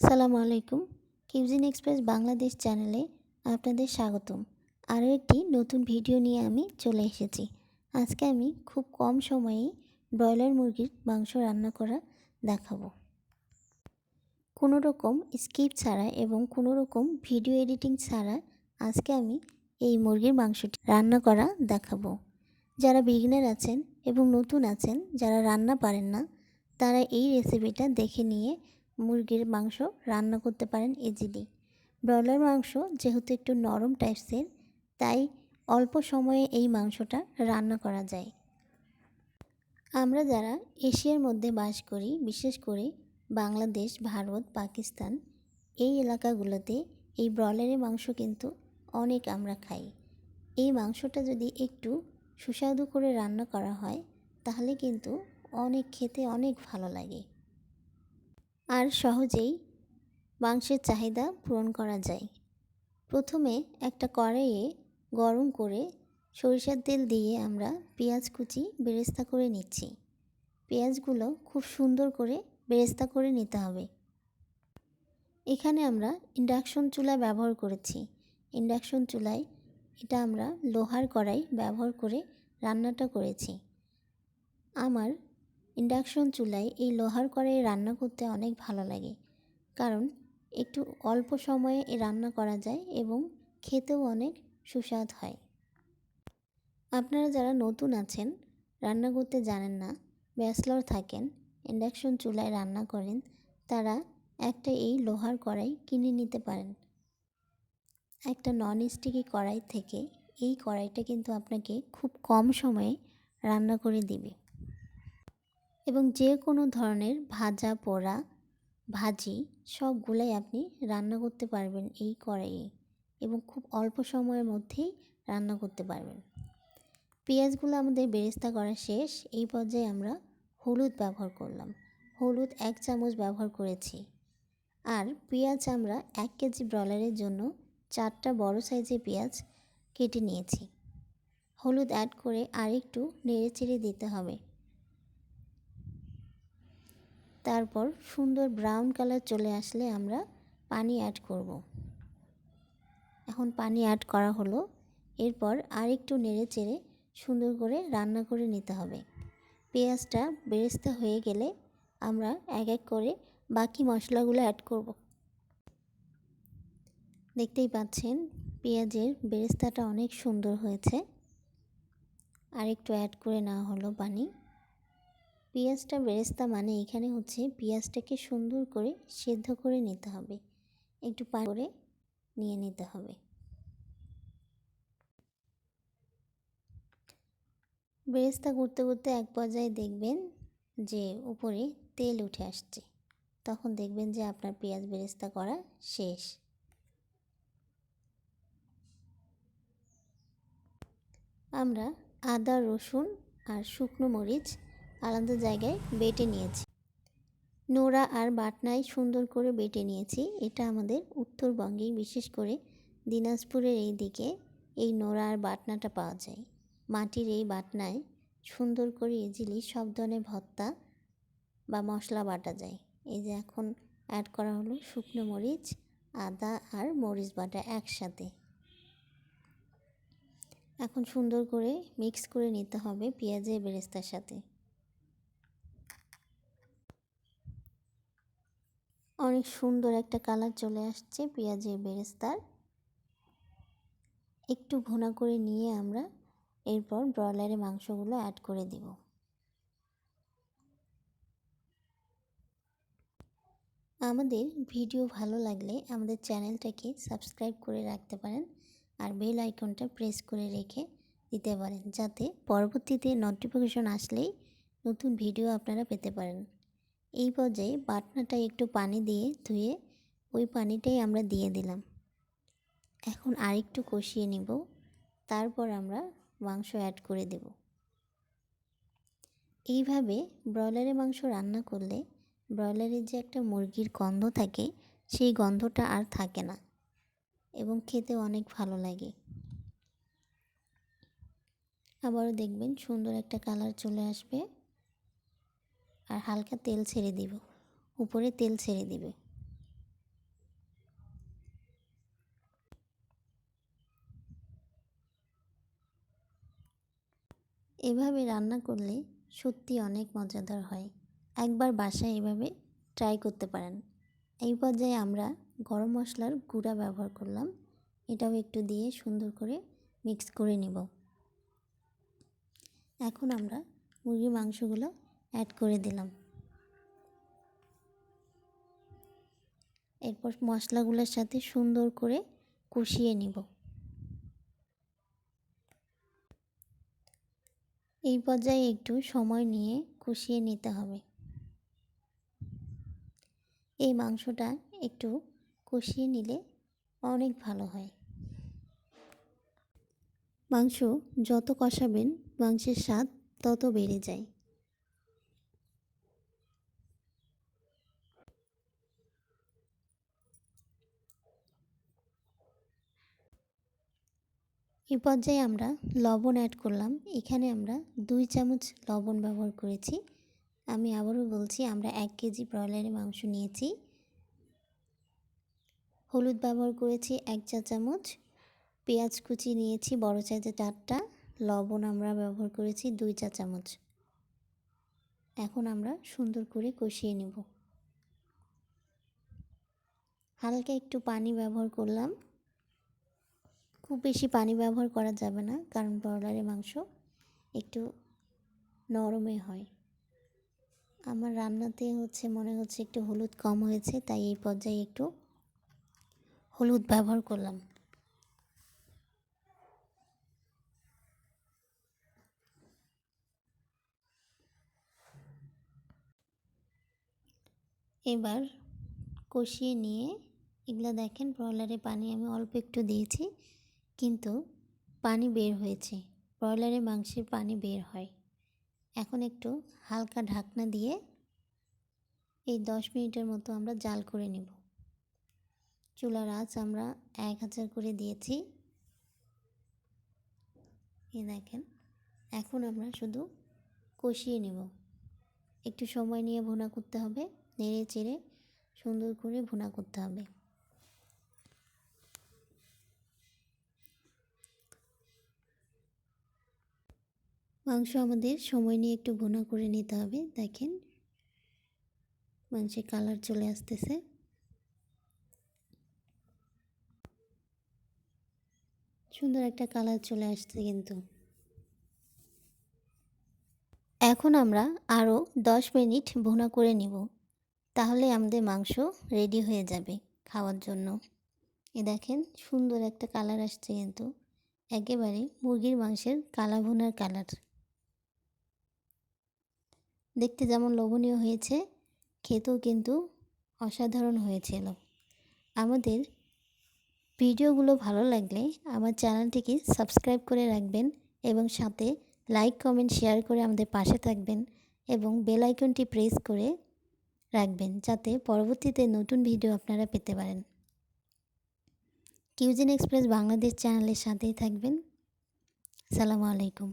সালামু আলাইকুম। Cuisine express Bangladesh চ্যানেলে আপনাদের স্বাগতম। আরও একটি নতুন ভিডিও নিয়ে আমি চলে এসেছি। আজকে আমি খুব কম সময়েই ব্রয়লার মুরগির মাংস রান্না করা দেখাবো। কোনো রকম স্কিপ ছাড়া এবং কোনো রকম ভিডিও এডিটিং ছাড়া আজকে আমি এই মুরগির মাংসটি রান্না করা দেখাবো। যারা বিগিনার আছেন এবং নতুন আছেন, যারা রান্না পারেন না, তারা এই রেসিপিটা দেখে নিয়ে মুরগির মাংস রান্না করতে পারেন ইজিলি ব্রয়লার মাংস যেহেতু একটু নরম টাইপসের তাই অল্প সময়ে এই মাংসটা রান্না করা যায়। আমরা যারা এশিয়ার মধ্যে বাস করি, বিশেষ করে বাংলাদেশ, ভারত, পাকিস্তান, এই এলাকাগুলোতে এই ব্রয়লারের মাংস কিন্তু অনেক আমরা খাই। এই মাংসটা যদি একটু সুস্বাদু করে রান্না করা হয়, তাহলে কিন্তু অনেক খেতে অনেক ভালো লাগে। আর সহজেই মাংসের চাহিদা পূরণ করা যায়। প্রথমে একটা কড়াইয়ে গরম করে সরিষার তেল দিয়ে আমরা পেঁয়াজ কুচি বেরেস্তা করে নিচ্ছি। পেঁয়াজগুলো খুব সুন্দর করে বেরেস্তা করে নিতে হবে। এখানে আমরা ইন্ডাকশন চুলা ব্যবহার করেছি। ইন্ডাকশন চুলায় এটা আমরা লোহার কড়াই ব্যবহার করে রান্নাটা করেছি। আমার ইন্ডাকশন চুলায় এই লোহার কড়াইয়ে রান্না করতে অনেক ভালো লাগে। কারণ একটু অল্প সময়ে রান্না করা যায় এবং খেতেও অনেক সুস্বাদ হয়। আপনারা যারা নতুন আছেন, রান্না করতে জানেন না, ব্যাচলর থাকেন, ইন্ডাকশন চুলায় রান্না করেন, তারা একটা এই লোহার কড়াই কিনে নিতে পারেন। একটা নন স্টিকি কড়াই থেকে এই কড়াইটা কিন্তু আপনাকে খুব কম সময়ে রান্না করে দিবে। এবং যে কোনো ধরনের ভাজা, পোড়া, ভাজি সবগুলাই আপনি রান্না করতে পারবেন এই কড়াইয়ে এবং খুব অল্প সময়ের মধ্যেই রান্না করতে পারবেন। পেঁয়াজগুলো আমাদের বেরেস্তা করা শেষ, এই পর্যায়ে আমরা হলুদ ব্যবহার করলাম। হলুদ এক চামচ ব্যবহার করেছি। আর পেঁয়াজ আমরা এক কেজি ব্রয়লারের জন্য চারটা বড় সাইজের পেঁয়াজ কেটে নিয়েছি। হলুদ অ্যাড করে আরেকটু নেড়ে চেড়ে দিতে হবে। তারপর সুন্দর ব্রাউন কালার চলে আসলে আমরা পানি অ্যাড করব। এখন পানি অ্যাড করা হলো। এরপর আরেকটু নেড়ে চেড়ে সুন্দর করে রান্না করে নিতে হবে। পেঁয়াজটা বেরেস্তা হয়ে গেলে আমরা এক এক করে বাকি মশলাগুলো অ্যাড করব। দেখতেই পাচ্ছেন পেঁয়াজের বেরেস্তাটা অনেক সুন্দর হয়েছে। আরেকটু অ্যাড করে নেওয়া হলো পানি। পেঁয়াজটা বেরেস্তা মানে এখানে হচ্ছে পেঁয়াজটাকে সুন্দর করে সেদ্ধ করে নিতে হবে। একটু পা করে নিয়ে নিতে হবে। বেরেস্তা করতে করতে এক পর্যায়ে দেখবেন যে উপরে তেল উঠে আসছে। তখন দেখবেন যে আপনার পেঁয়াজ বেরেস্তা করা শেষ। আমরা আদা, রসুন আর শুকনো মরিচ আলাদা জায়গায় বেটে নিয়েছি। নোড়া আর বাটনায় সুন্দর করে বেটে নিয়েছি। এটা আমাদের উত্তরবঙ্গে বিশেষ করে দিনাজপুরের এই দিকে এই নোড়া আর বাটনাটা পাওয়া যায়। মাটির এই বাটনায় সুন্দর করে ইজিলি সব ধরনের ভর্তা বা মশলা বাটা যায়। এই যে এখন অ্যাড করা হলো শুকনো মরিচ, আদা আর মরিচ বাটা একসাথে। এখন সুন্দর করে মিক্স করে নিতে হবে পেঁয়াজের বেরেস্তার সাথে। অনেক সুন্দর একটা কালার চলে আসছে পেঁয়াজের বেরেস্তার। একটু ঘোনা করে নিয়ে আমরা এরপর ব্রয়লারের মাংসগুলো অ্যাড করে দিব। আমাদের ভিডিও ভালো লাগলে আমাদের চ্যানেলটাকে সাবস্ক্রাইব করে রাখতে পারেন আর বেল আইকনটা প্রেস করে রেখে দিতে পারেন যাতে পরবর্তীতে নোটিফিকেশন আসলেই নতুন ভিডিও আপনারা পেতে পারেন। এই পর্যায়ে বাটনাটা একটু পানি দিয়ে ধুয়ে ওই পানিটাই আমরা দিয়ে দিলাম। এখন আরেকটু কষিয়ে নিব, তারপর আমরা মাংস অ্যাড করে দেব। এইভাবে ব্রয়লারের মাংস রান্না করলে ব্রয়লারের যে একটা মুরগির গন্ধ থাকে, সেই গন্ধটা আর থাকে না এবং খেতে অনেক ভালো লাগে। আবারও দেখবেন সুন্দর একটা কালার চলে আসবে। আর হালকা তেল ছেড়ে দিব। উপরে তেল ছেড়ে দিবে। এভাবে রান্না করলে সত্যি অনেক মজাদার হয়। একবার বাসায় এভাবে ট্রাই করতে পারেন। এই পর্যায়ে আমরা গরম মশলার গুঁড়া ব্যবহার করলাম। এটাও একটু দিয়ে সুন্দর করে মিক্স করে নেব। এখন আমরা মুরগির মাংসগুলো অ্যাড করে দিলাম। এরপর মশলাগুলোর সাথে সুন্দর করে কষিয়ে নিব। এই পর্যায়ে একটু সময় নিয়ে কষিয়ে নিতে হবে। এই মাংসটা একটু কষিয়ে নিলে অনেক ভালো হয়। মাংস যত কষাবেন, মাংসের স্বাদ তত বেড়ে যায়। এই পর্যায়ে আমরা লবণ অ্যাড করলাম। এখানে আমরা দুই চামচ লবণ ব্যবহার করেছি। আমি আবারও বলছি, আমরা এক কেজি ব্রয়লারের মাংস নিয়েছি। হলুদ ব্যবহার করেছি এক চা চামচ। পেঁয়াজ কুচি নিয়েছি, বড় সাইজের চারটা। লবণ আমরা ব্যবহার করেছি দুই চা চামচ। এখন আমরা সুন্দর করে কষিয়ে নেব। হালকা একটু পানি ব্যবহার করলাম। খুব বেশি পানি ব্যবহার করা যাবে না, কারণ ব্রয়লারের মাংস একটু নরমে হয়। আমার রান্নাতে হচ্ছে, মনে হচ্ছে একটু হলুদ কম হয়েছে, তাই এই পর্যায়ে একটু হলুদ ব্যবহার করলাম। এবার কষিয়ে নিয়ে, এগুলো দেখেন ব্রয়লারে পানি আমি অল্প একটু দিয়েছি। কিন্তু পানি বের হয়েছে। ব্রয়লারের মাংসের পানি বের হয়। এখন একটু হালকা ঢাকনা দিয়ে এই দশ মিনিটের মতো আমরা জাল করে নেব। চুলার আঁচ আমরা এক হাজার করে দিয়েছি। এই দেখেন, এখন আমরা শুধু কষিয়ে নেব। একটু সময় নিয়ে ভুনা করতে হবে, নেড়ে চেড়ে সুন্দর করে ভুনা করতে হবে। মাংস আমাদের সময় নিয়ে একটু ভুনা করে নিতে হবে। দেখেন, মাংসের কালার চলে আসতেছে। সুন্দর একটা কালার চলে আসছে কিন্তু। এখন আমরা আরও দশ মিনিট ভুনা করে নিব। তাহলে আমাদের মাংস রেডি হয়ে যাবে খাওয়ার জন্য। এ দেখেন, সুন্দর একটা কালার আসছে কিন্তু। একেবারে মুরগির মাংসের কালা ভুনার কালার দেখতে যেমন লোভনীয় হয়েছে, খেতেও কিন্তু অসাধারণ হয়েছিল আমাদের ভিডিওগুলো ভালো লাগলে আমার চ্যানেলটিকে সাবস্ক্রাইব করে রাখবেন এবং সাথে লাইক, কমেন্ট, শেয়ার করে আমাদের পাশে থাকবেন এবং বেল আইকনটি প্রেস করে রাখবেন যাতে পরবর্তীতে নতুন ভিডিও আপনারা পেতে পারেন। কিউজিন এক্সপ্রেস বাংলাদেশ চ্যানেলের সাথেই থাকবেন। সালামু আলাইকুম।